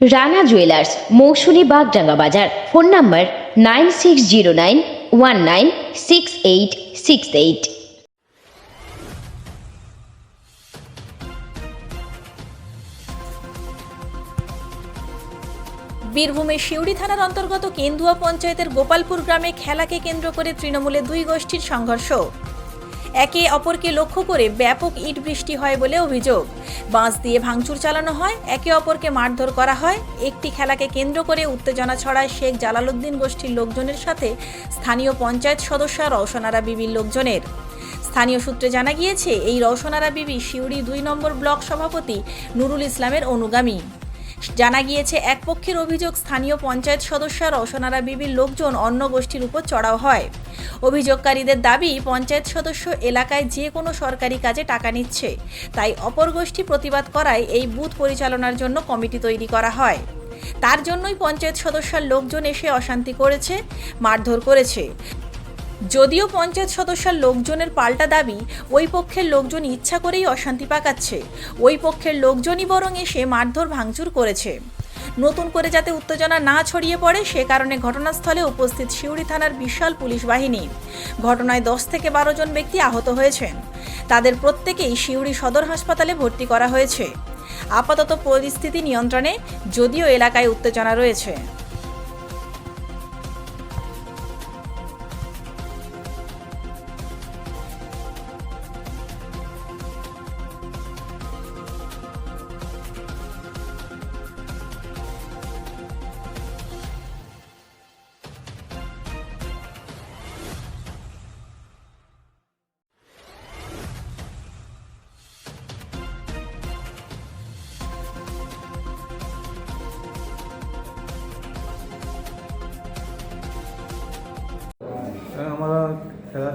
Rana jewellers Mousumi Bagdanga বাজার। Phone number nine six zero nine one nine six eight six eight. বীরভূমের সিউড়ি থানার অন্তর্গত কেন্দুয়া পঞ্চায়েতের গোপালপুর গ্রামে খেলাকে কেন্দ্র করে তৃণমূলের দুই গোষ্ঠীর সংঘর্ষ। একে অপরকে লক্ষ্য করে ব্যাপক ইট বৃষ্টি হয় বলে অভিযোগ। বাঁশ দিয়ে ভাঙচুর চালানো হয়, একে অপরকে মারধর করা হয়। একটি খেলাকে কেন্দ্র করে উত্তেজনা ছড়ায় শেখ জালালউদ্দিন গোষ্ঠীর লোকজনের সাথে স্থানীয় পঞ্চায়েত সদস্য রওশনারা বিবির লোকজনের। স্থানীয় সূত্রে জানা গিয়েছে, এই রওশনারা বিবি সিউড়ি দুই নম্বর ব্লক সভাপতি নুরুল ইসলামের অনুগামী। জানা গিয়েছে, এক পক্ষের অভিযোগ, স্থানীয় পঞ্চায়েত সদস্য রওশনারা বিবির লোকজন অন্য গোষ্ঠীর উপর চড়াও হয়। অভিযোগকারীদের দাবি, পঞ্চায়েত সদস্য এলাকায় যে কোনো সরকারি কাজে টাকা নিচ্ছে। তাই অপর গোষ্ঠী প্রতিবাদ করায় এই বুথ পরিচালনার জন্য কমিটি তৈরি করা হয়। তার জন্যই পঞ্চায়েত সদস্যের লোকজন এসে অশান্তি করেছে, মারধর করেছে। যদিও পঞ্চায়েত সদস্যের লোকজনের পাল্টা দাবি, ওই পক্ষের লোকজন ইচ্ছা করেই অশান্তি পাকাচ্ছে। ওই পক্ষের লোকজনই বরং এসে মারধর ভাঙচুর করেছে। নতুন করে যাতে উত্তেজনা না ছড়িয়ে পড়ে, সে কারণে ঘটনাস্থলে উপস্থিত সিউড়ি থানার বিশাল পুলিশ বাহিনী। ঘটনায় দশ থেকে বারো জন ব্যক্তি আহত হয়েছেন। তাদের প্রত্যেকেই সিউড়ি সদর হাসপাতালে ভর্তি করা হয়েছে। আপাতত পরিস্থিতি নিয়ন্ত্রণে, যদিও এলাকায় উত্তেজনা রয়েছে।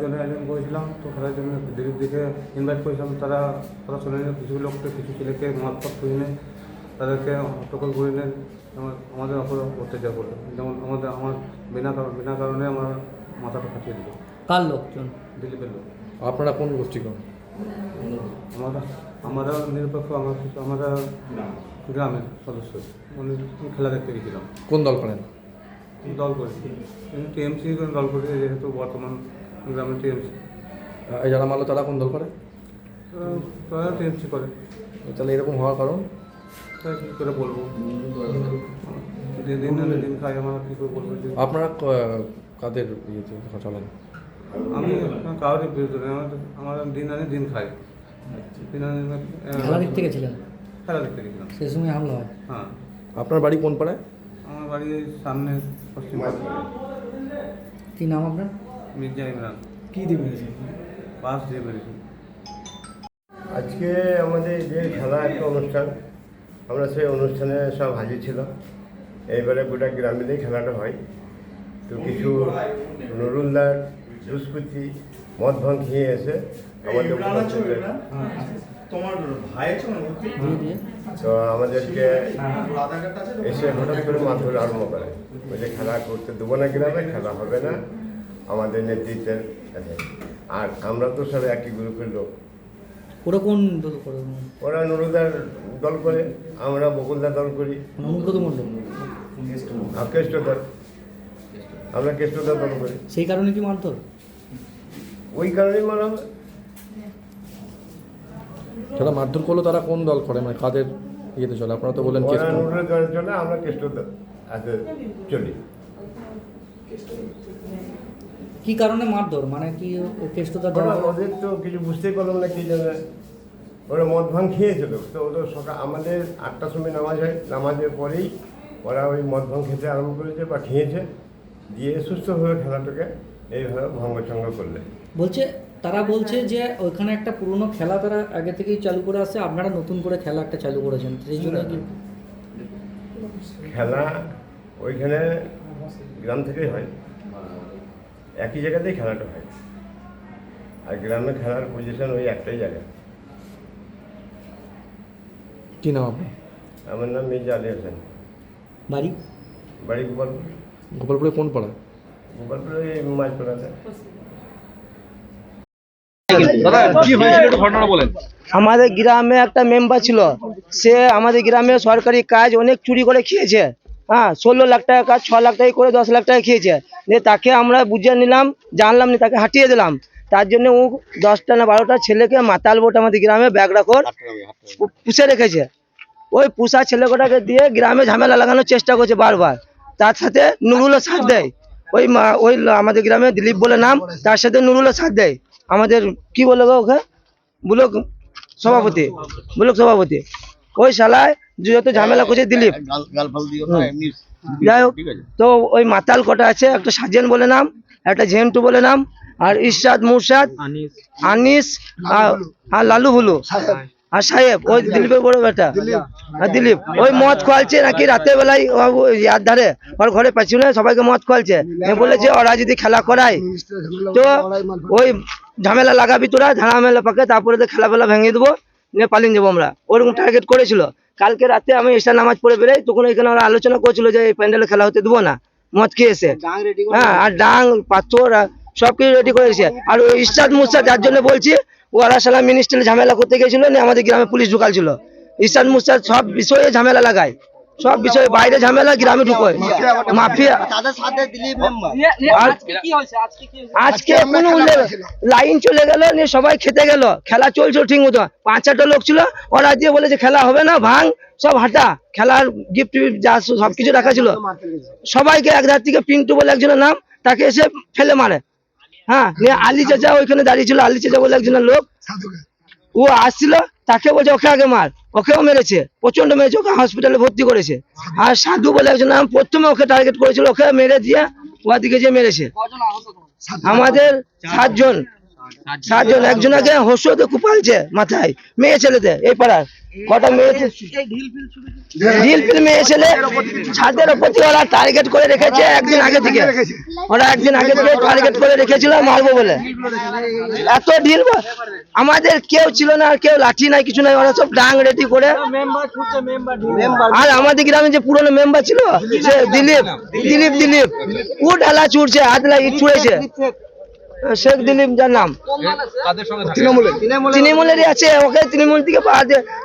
জন্য আয়োজন করেছিলাম তো খেলার জন্য দিদির দিকে ইনভাইট করেছিলাম তারা তারা শুনে নিল কিছু লোককে কিছু ছেলেকে মতপথ করিয়ে তাদেরকে হট্টগোল করে নেন আমার- আমাদের অপর অত্যাচার করল যেমন আমাদের আমার বিনা কারণ বিনা কারণে আমার মাথাটা ফাটিয়ে দিল কার লোকজন দিলীপের লোক আপনারা কোন গোষ্ঠী কোন আমরা আমরা নিরপেক্ষ আমার কিছু আমরা গ্রামের সদস্য মানে খেলা দেখতে গেছিলাম কোন দল করেন দল করেছি টিএমসি দল করেছি যেহেতু বর্তমান গ্রামে টিএমসি এই যারা মারলো তারা কোন দল করে তারা টিএমসি করে। তাহলে এরকম হওয়ার কারণ? তাই কী করে বলব? দিন দিন দিন খাই আমরা কী করে বলব? যে আপনারা ক- কাদের ইয়েতে কথা চলেন আমি কারোর বিরুদ্ধে নই, আমার আমার দিন আনে দিন খাই দিন আনে দিন খাই। খেলা দেখতে গেছিলেন খেলা দেখতে গেছিলাম সে সময় হামলা হয়? হ্যাঁ। আপনার বাড়ি কোন পাড়ায়? আমার বাড়ি এই সামনে পশ্চিম কি নাম আপনার? মির্জা ইমরান কি দিয়ে মেরেছে দিয়ে আজকে আমাদের যে খেলা একটা অনুষ্ঠান আমরা সেই অনুষ্ঠানে সব হাজির ছিলাম। এইবারে গোটা গ্রামেতেই খেলাটা হয়। তো কিছু নুরুল্লার দুষ্কৃতি মদ ভাঙ খেয়ে এসে আমাদের দিয়ে দিয়ে তো আমাদেরকে এসে হঠাৎ করে মারধর আরম্ভ করে। ওই যে খেলা করতে দেবো না গ্রামে খেলা হবে না। আমাদের নেতৃত্বের কাছে আর আমরা তো সব একই গ্রুপের লোক। ওরা কোন দল করে? ওরা নুরুদার দল করে আমরা বকুলদার দল করি। মানে অনুব্রত মণ্ডল কেষ্টদার আমরা কেষ্টদার দল করি। সেই কারণে কি মারধর? ওই কারণেই হয়। যারা মারধর করল তারা কোন দল করে? মানে কাদের ইয়েতে চলে? আপনারা তো বললেন ওরা কেষ্ট আমরা কেষ্টদার আছে চলি। কি কারণে মারধর? মানে কি কেষ্টদার ওরা ওদের তো কিছু বুঝতেই পারলাম না কি জানে। ওরা মদ ভাঙ খেয়েছিল। তো ওদের সকাল আমাদের আটটার সময় নামাজ হয়। নামাজের পরেই ওরা ওই মদ ভাঙ খেতে আরম্ভ করেছে বা খেয়েছে। দিয়ে সুস্থভাবে খেলাটাকে এইভাবে ভঙ্গচঙ্গ করলে। বলছে তারা বলছে যে ওইখানে একটা পুরনো খেলা তারা আগে থেকেই চালু করে আসছে আপনারা নতুন করে খেলা একটা চালু করেছেন। সেই জন্য কি। খেলা ওইখানে গ্রাম থেকেই হয়। একই জায়গাতেই খেলাটা হয়। আর গ্রামে খেলার পজিশন ওই একটাই জায়গা। কি নাম আপনার? আমার নাম মির্জা আলী হোসেন। বাড়ি? বাড়ি গোপালপুর। গোপালপুরে কোন পাড়া? গোপালপুরে ওই মাছ পড়াতে আমাদের গ্রামে একটা মেম্বার ছিল। সে আমাদের গ্রামে সরকারি কাজ অনেক চুরি করে খেয়েছে। হ্যাঁ ষোলো লাখ টাকা কাজ, ছ লাখ টাকা করে দশ লাখ টাকা খেয়েছে। দিয়ে তাকে আমরা বুঝিয়ে নিলাম, জানলাম না, তাকে হাঁটিয়ে দিলাম। তার জন্য ও দশটা না বারোটা ছেলেকে মাতাল বোট আমাদের গ্রামে, ব্যাগ রাখর, পুষে রেখেছে। ওই পুষা ছেলেকটাকে দিয়ে গ্রামে ঝামেলা লাগানোর চেষ্টা করছে বারবার। তার সাথে নুরুলও সাথ দেয়। ওই মা- ওই আমাদের গ্রামে দিলীপ বলে নাম, তার সাথে নুরুলও সাথ দেয়। আমাদের কি বলে গো ওকে? ব্লক সভাপতি ব্লক সভাপতি। ওই শালায় যত ঝামেলা করছে দিলীপ যাই হোক তো ওই মাতাল কটা আছে একটা সাজেন বলে নাম একটা ঝেন্টু বলে নাম আর ইরশাদ মুরশাদ আনিস। আর- আর লালু হুলু আর সাহেব ওই দিলীপের বড় বেটা। আর দিলীপ। ওই মদ খোয়ালছে নাকি রাতের বেলায় ইয়ার ধারে। ওর ঘরে পেছনে সবাইকে মদ খোয়ালছে। বলেছে ওরা যদি খেলা করায় তো ওই ঝামেলা লাগাবি তোরা ঝামেলা পাকে তারপরে তো খেলা ফেলা ভেঙে দেবো নিয়ে পালিয়ে যাব আমরা। ওরকম টার্গেট করেছিল। কালকে রাতে আমি এসে নামাজ পড়ে বেরোই তখন এখানে ওরা আলোচনা করছিল যে এই প্যান্ডেলে খেলা হতে দেবো না মদ খেয়েছে। হ্যাঁ আর ডাং পাথর সবকিছু সব কিছু রেডি করেছে আর ওই ইস্তাদ মুস্তাদ যার জন্য বলছি ওরা সালা মিনিস্টারে ঝামেলা করতে গেছিল নিয়ে আমাদের গ্রামে পুলিশ ঢুকাল ছিল। ইস্তাদ মুস্তাদ সব বিষয়ে ঝামেলা লাগায়। সব বিষয়ে বাইরে ঝামেলা গ্রামে ঢুকোয় মাফিয়া। আজকে কোনো লাইন চলে গেল নিয়ে সবাই খেতে গেল। খেলা চলছিল ঠিক মতো। পাঁচ চারটা লোক ছিল। ওরা দিয়ে বলে যে খেলা হবে না ভাঙ সব হাঁটা। খেলার গিফট যা সব কিছু রাখা ছিল। সবাইকে এক ধার থেকে পিন্টু বলে একজনের নাম তাকে এসে ফেলে মারে। হ্যাঁ নিয়ে আলি চাচা ওইখানে দাঁড়িয়ে ছিল। আলি চাচা বলে একজনের লোক। ও আসছিল তাকে বলছে ওকে আগে মার। ওকেও মেরেছে প্রচণ্ড মেরেছে ওকে হসপিটালে ভর্তি করেছে। আর সাধু বলে একজন নাম প্রথমে ওকে টার্গেট করেছিল ওকে মেরে দিয়ে ওদিকে যে মেরেছে। আমাদের সাতজন। সাতজন একজনকে হসুতে কুপালছে মাথায় মেয়ে ছেলেতে এই পাড়ার। কটা মেয়ে ঢিল ফিল মেয়ে ছেলে ছাদের থেকে ওরা টার্গেট করে রেখেছে একদিন আগে থেকে। ওরা একদিন আগে থেকে টার্গেট করে রেখেছিল মারবো বলে। এত ঢিল আমাদের কেউ ছিল না আর কেউ লাঠি নাই কিছু নাই ওরা সব ডাং রেডি করে। আর আমাদের গ্রামে যে পুরনো মেম্বার ছিল সে দিলীপ দিলীপ দিলীপ। ও ঢালা ছুটছে হাত ইট ছুঁড়েছে। শেখ দিলীপ যার নাম। তৃণমূলেরই আছে ওকে তৃণমূল থেকে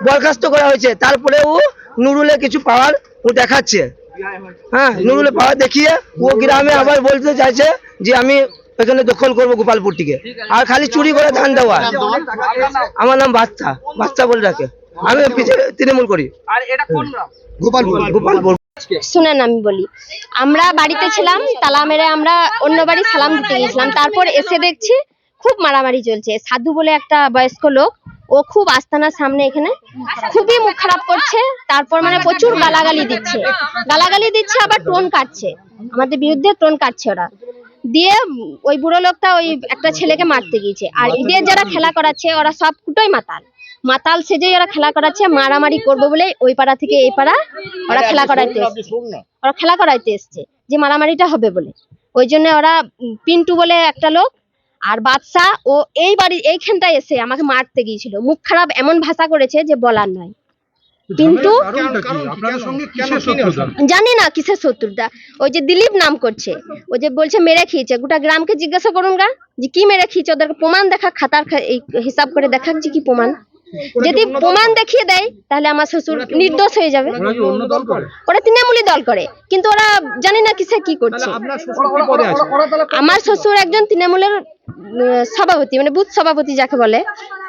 বরখাস্ত করা হয়েছে তারপরে ও নুরুলে কিছু পাওয়ার ও দেখাচ্ছে। হ্যাঁ নুরুলে পাওয়ার দেখিয়ে ও গ্রামে আবার বলতে চাইছে যে আমি এখানে দখল করব গোপালপুরটিকে। আর খালি চুরি করে ধান দেওয়া। আমার নাম বাচ্চা। বাচ্চা বলে রাখে আমি তৃণমূল করি। গোপালপুর। গোপালপুর। শুনেন আমি বলি। আমরা বাড়িতে ছিলাম, তালা মেরে আমরা অন্য বাড়ি সালাম দিতে গেছিলাম তারপর এসে দেখছি খুব মারামারি চলছে। সাধু বলে একটা বয়স্ক লোক, ও খুব আস্তানার সামনে এখানে খুবই মুখ খারাপ করছে। তারপর মানে প্রচুর গালাগালি দিচ্ছে। গালাগালি দিচ্ছে, আবার টোন কাটছে। আমাদের বিরুদ্ধে টোন কাটছে ওরা। দিয়ে ওই বুড়ো লোকটা ওই একটা ছেলেকে মারতে গিয়েছে। আর ঈদের যারা খেলা করাচ্ছে, ওরা সব কুটোই মাতাল। মাতাল সেজেই ওরা খেলা করাচ্ছে মারামারি করব বলে ওই পাড়া থেকে এই পাড়া ওরা খেলা করাইতে এসছে। ওরা খেলা করাইতে এসছে যে মারামারিটা হবে বলে। ওই জন্য ওরা পিন্টু বলে একটা লোক আর বাদশা ও এই বাড়ি এইখানটায় এসে আমাকে মারতে গিয়েছিল। মুখ খারাপ এমন ভাষা করেছে যে বলার নয়। কিন্তু? জানি না কিসের শত্রুতা। ওই যে দিলীপ নাম করছে। ওই যে বলছে মেরে খেয়েছে। গোটা গ্রামকে জিজ্ঞাসা করুন গা যে কি মেরে খেয়েছে? ওদেরকে প্রমাণ দেখা খাতার এই হিসাব করে দেখাক যে কি প্রমাণ। যদি প্রমাণ দেখিয়ে দেয় তাহলে আমার শ্বশুর নির্দোষ হয়ে যাবে। ওরা তৃণমূলই দল করে? তৃণমূলী দল করে কিন্তু ওরা জানি না কিসে কি করছে। আমার শ্বশুর একজন তৃণমূলের সভাপতি মানে বুথ সভাপতি যাকে বলে।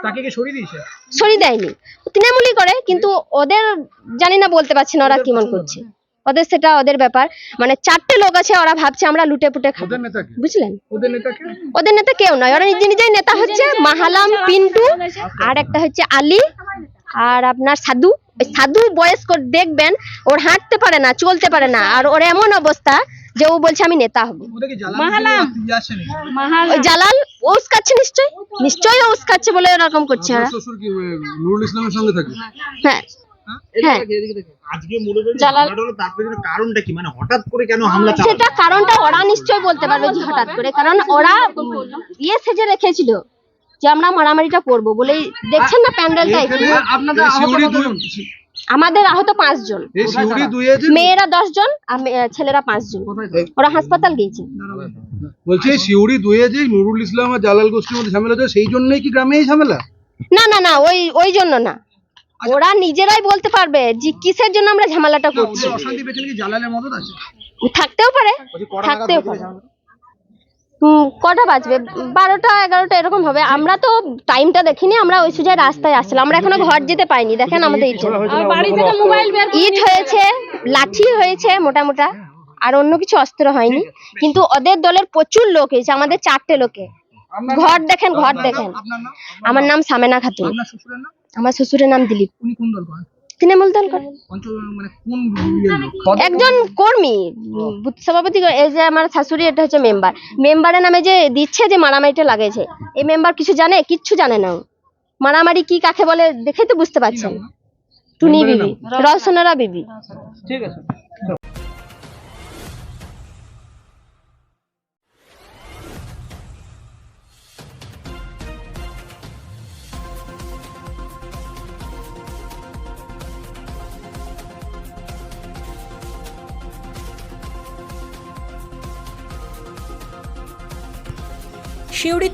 তাকে কি সরিয়ে দিয়েছে? সরি দেয়নি। তৃণমূলই করে কিন্তু ওদের জানি না বলতে পারছি না ওরা কেমন করছে। ওদের সেটা ওদের ব্যাপার। মানে চারটে লোক আছে ওরা ভাবছে আমরা লুটে পুটে খাব। ওদের নেতা কি? বুঝলেন? ওদের নেতা কি? ওদের নেতা কেউ নয় ওরা নিজে নিজেই নেতা হচ্ছে মাহালাম পিন্টু আর একটা হচ্ছে আলী আর আপনার সাধু। ওই সাধু বয়স্ক দেখবেন ওর হাঁটতে পারে না চলতে পারে না আর ওর এমন অবস্থা যে ও বলছে আমি নেতা হব। মাহালাম। ওই জালাল ও উস্কাচ্ছে নিশ্চয় নিশ্চয়ই ও উস্কাচ্ছে বলে এরকম করছে ওরা। শ্বশুর কি নুরুল ইসলামের সঙ্গে থাকে? হ্যাঁ। হ্যাঁ? আজকে মূলত যে জালাল- ঝগড়াটা হলো তার পেছনে কারণটা কি? মানে হঠাৎ করে কেন হামলা চালালো? সেটা কারণটা ওরা নিশ্চয় বলতে পারবে যে হঠাৎ করে কারণ ওরা ইয়ে সেজে রেখেছিল যে আমরা মারামারিটা করব বলেই। দেখছেন না প্যান্ডেলটা শিউরি আমাদের আহত পাঁচজন। মেয়েরা দশ জন আর ছেলেরা পাঁচজন। ওরা হাসপাতাল গিয়েছে। বলছে শিউরি দুয়ে যে নুরুল ইসলাম আর জালাল গোষ্ঠীর মধ্যে ঝামেলা সেই জন্যই কি গ্রামে এই ঝামেলা? না না না ওই ওই জন্য না। ওরা নিজেরাই বলতে পারবে যে কিসের জন্য আমরা ঝামেলাটা করছি। অশান্তি পেছনে কি জালালের মদত আছে। থাকতেও পারে থাকতেও পারে। হুম, কটা বাজবে? বারোটা এগারোটা এরকম হবে। আমরা তো টাইমটা দেখিনি আমরা ওই সুজায় রাস্তায় আসছিলাম। আমরা এখনও ঘর যেতে পাইনি দেখেন আমাদের ইট ইট হয়েছে লাঠি হয়েছে মোটা মোটা আর অন্য কিছু অস্ত্র হয়নি। কিন্তু ওদের দলের প্রচুর লোক হয়েছে আমাদের চারটে লোকে। ঘর দেখেন ঘর দেখেন। আমার নাম সামেনা খাতুন। আমার শ্বশুরের নাম দিলীপ। উনি কোন দল করেন? তৃণমূল দল মানে লোক? একজন কর্মী বুথ সভাপতি এই যে আমার শাশুড়ি এটা হচ্ছে মেম্বার। মেম্বারের নামে যে দিচ্ছে যে মারামারিটা লাগেছে এই মেম্বার কিছু জানে? কিচ্ছু জানে না মারামারি কি কাকে বলে দেখেই তো বুঝতে পারছেন। টুনি বিবি রসনারা বিবি। ঠিক আছে।